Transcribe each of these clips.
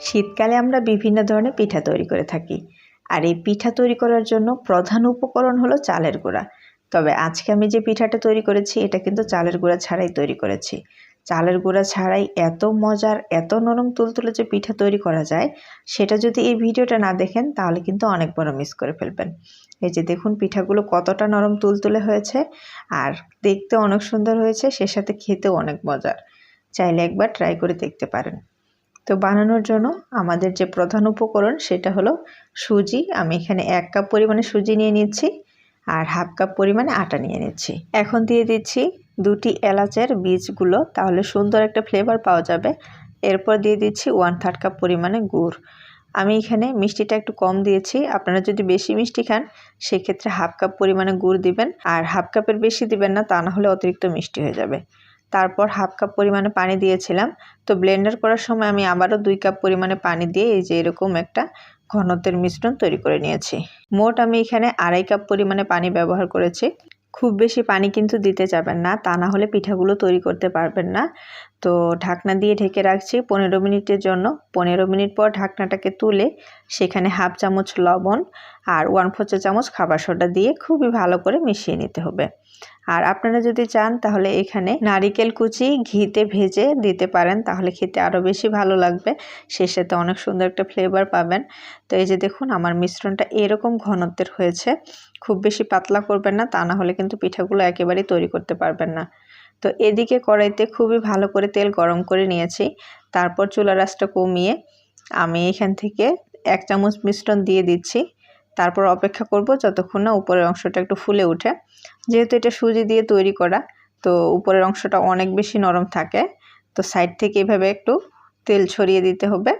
শীতকালে আমরা বিভিন্ন ধরনের পিঠা তৈরি করে থাকি। আর এই পিঠা তৈরি করার জন্য প্রধান উপকরণ হলো চালের গুঁড়া। তবে আজকে আমি যে পিঠাটা তৈরি করেছি, এটা কিন্তু চালের গুঁড়া ছাড়াই তৈরি করেছি। চালের গুঁড়া ছাড়াই এত মজার, এত নরম তুলতুলে যে পিঠা তৈরি করা যায়, সেটা যদি এই ভিডিওটা না দেখেন, তাহলে কিন্তু অনেক বড় মিস করে ফেলবেন। এই যে দেখুন পিঠাগুলো কতটা নরম তুলতুলে হয়েছে, আর দেখতে অনেক সুন্দর হয়েছে, সে সাথে খেতেও অনেক মজার। চাইলে একবার ট্রাই করে দেখতে পারেন। তো বানানোর জন্য আমাদের যে প্রধান উপকরণ সেটা হলো সুজি। আমি এখানে এক কাপ পরিমাণে সুজি নিয়ে নিচ্ছি আর হাফ কাপ পরিমাণে আটা নিয়ে নিচ্ছি। এখন দিয়ে দিচ্ছি দুটি এলাচের বীজগুলো, তাহলে সুন্দর একটা ফ্লেভার পাওয়া যাবে। এরপর দিয়ে দিচ্ছি ওয়ান থার্ড কাপ পরিমাণে গুড়। আমি এখানে মিষ্টিটা একটু কম দিয়েছি। আপনারা যদি বেশি মিষ্টি খান, সেক্ষেত্রে হাফ কাপ পরিমাণে গুড় দিবেন। আর হাফ কাপের বেশি দিবেন না, তা না হলে অতিরিক্ত মিষ্টি হয়ে যাবে। তারপর হাফ কাপ পরিমাণে পানি দিয়েছিলাম। তো ব্লেন্ডার করার সময় আমি আবারও দুই কাপ পরিমাণে পানি দিয়ে এই যে এরকম একটা ঘনত্বের মিশ্রণ তৈরি করে নিয়েছি। মোট আমি এখানে আড়াই কাপ পরিমাণে পানি ব্যবহার করেছি। খুব বেশি পানি কিন্তু দিতে যাবেন না, তা না হলে পিঠাগুলো তৈরি করতে পারবেন না। তো ঢাকনা দিয়ে ঢেকে রাখছি পনেরো মিনিটের জন্য। পনেরো মিনিট পর ঢাকনাটাকে তুলে সেখানে হাফ চামচ লবণ আর ওয়ান ফোর চামচ খাবার সোডা দিয়ে খুবই ভালো করে মিশিয়ে নিতে হবে। আর আপনারা যদি চান তাহলে এখানে নারিকেল কুচি ঘিতে ভেজে দিতে পারেন, তাহলে খেতে আরও বেশি ভালো লাগবে। সাথে অনেক সুন্দর একটা ফ্লেভার পাবেন। তো এই যে দেখুন আমার মিশ্রণটা এরকম ঘনত্বের হয়েছে। খুব বেশি পাতলা করবেন না, তা না হলে কিন্তু পিঠাগুলো একেবারেই তৈরি করতে পারবেন না। তো এদিকে কড়াইতে খুবই ভালো করে তেল গরম করে নিয়েছি। তারপর চুলা রাসটা কমিয়ে আমি এখান থেকে এক চামচ মিশ্রণ দিয়ে দিচ্ছি। তারপর অপেক্ষা করব যতক্ষণ না উপরের অংশটা একটু ফুলে ওঠে যেহেতু এটা সুজি দিয়ে তৈরি করা, তো উপরের অংশটা অনেক বেশি নরম থাকে। তো সাইড থেকে এভাবে একটু তেল ছড়িয়ে দিতে হবে।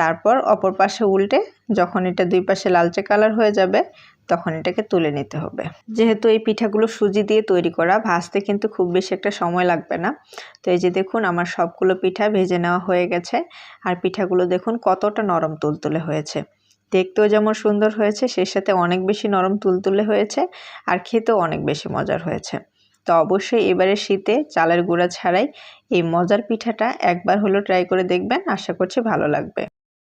তারপর অপর পাশে উল্টে যখন এটা দুই পাশে লালচে কালার হয়ে যাবে, তখন এটাকে তুলে নিতে হবে। যেহেতু এই পিঠাগুলো সুজি দিয়ে তৈরি করা, ভাজতে কিন্তু খুব বেশি একটা সময় লাগবে না। তো এই যে দেখুন, আমার সবগুলো পিঠা ভেজে নেওয়া হয়ে গেছে। আর পিঠাগুলো দেখুন কতটা নরম তুলতুলে হয়েছে। দেখতেও যেমন সুন্দর হয়েছে সে সাথে অনেক বেশি নরম তুলতুলে হয়েছে আর খেতেও অনেক বেশি মজার হয়েছে। তো অবশ্যই এবারে শীতে চালের গুঁড়া ছাড়াই এই মজার পিঠাটা একবার হলো ট্রাই করে দেখবেন, আশা করছি ভালো লাগবে।